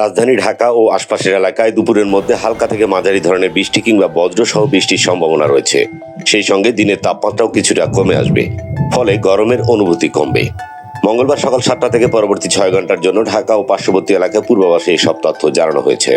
রাজধানী ঢাকা ও আশপাশের এলাকায় দুপুরের মধ্যে হালকা থেকে মাঝারি ধরনের বৃষ্টি কিংবা বজ্রসহ বৃষ্টির সম্ভাবনা রয়েছে। সেই সঙ্গে দিনের তাপমাত্রাও কিছুটা কমে আসবে, ফলে গরমের অনুভূতি কমবে। মঙ্গলবার সকাল সাতটা থেকে পরবর্তী ছয় ঘণ্টার জন্য ঢাকা ও পার্শ্ববর্তী এলাকায় পূর্বাভাসে এই সব তথ্য জানানো হয়েছে।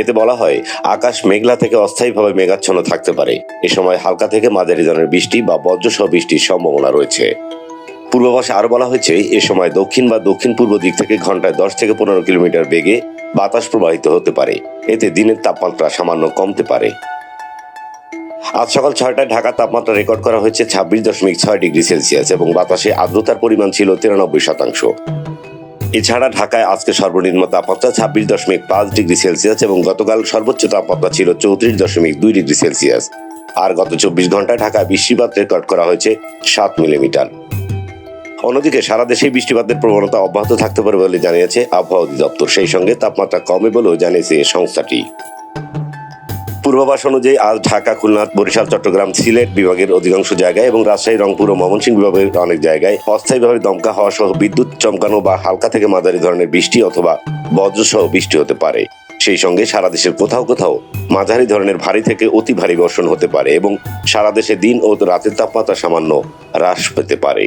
এতে বলা হয়, আকাশ মেঘলা থেকে অস্থায়ীভাবে মেঘাচ্ছন্ন থাকতে পারে। এ সময় হালকা থেকে মাঝারি ধরনের বৃষ্টি বা বজ্রসহ বৃষ্টির সম্ভাবনা রয়েছে। পূর্বাভাসে আরও বলা হয়েছে, এ সময় দক্ষিণ বা দক্ষিণ পূর্ব দিক থেকে ঘন্টায় দশ থেকে পনেরো কিলোমিটার বেগে বাতাস প্রবাহিত হতে পারে। এতে দিনের তাপমাত্রা সামান্য কমতে পারে। আজ সকাল ছয়টায় ঢাকা তাপমাত্রা রেকর্ড করা হয়েছে ছাব্বিশ দশমিক ছয় ডিগ্রি সেলসিয়াস এবং বাতাসে আর্দ্রতার পরিমাণ ছিল তিরানব্বই শতাংশ। এছাড়া ঢাকায় আজকে সর্বনিম্ন তাপমাত্রা ছাব্বিশ দশমিক পাঁচ ডিগ্রি সেলসিয়াস এবং গতকাল সর্বোচ্চ তাপমাত্রা ছিল চৌত্রিশ দশমিক দুই ডিগ্রি সেলসিয়াস। আর গত চব্বিশ ঘন্টায় ঢাকায় বৃষ্টিপাত রেকর্ড করা হয়েছে সাত মিলিমিটার। অন্যদিকে সারা দেশে বৃষ্টিপাতের প্রবণতা অব্যাহত থাকতে পারে বলে জানিয়েছে আবহাওয়া অধিদপ্তর। সেই সঙ্গে তাপমাত্রা কমে বলেও জানিয়েছে সংস্থাটি। পূর্বাভাস অনুযায়ী আজ ঢাকা, খুলনা, বরিশাল, চট্টগ্রাম, সিলেট বিভাগের অধিকাংশ জায়গায় এবং রাজশাহী, রংপুর ও ময়মনসিংহ বিভাগের অনেক জায়গায় অস্থায়ীভাবে দমকা হওয়া সহ বিদ্যুৎ চমকানো বা হালকা থেকে মাঝারি ধরনের বৃষ্টি অথবা বজ্রসহ বৃষ্টি হতে পারে। সেই সঙ্গে সারা দেশের কোথাও কোথাও মাঝারি ধরনের ভারী থেকে অতি ভারী বর্ষণ হতে পারে এবং সারা দেশে দিন ও রাতের তাপমাত্রা সামান্য হ্রাস পেতে পারে।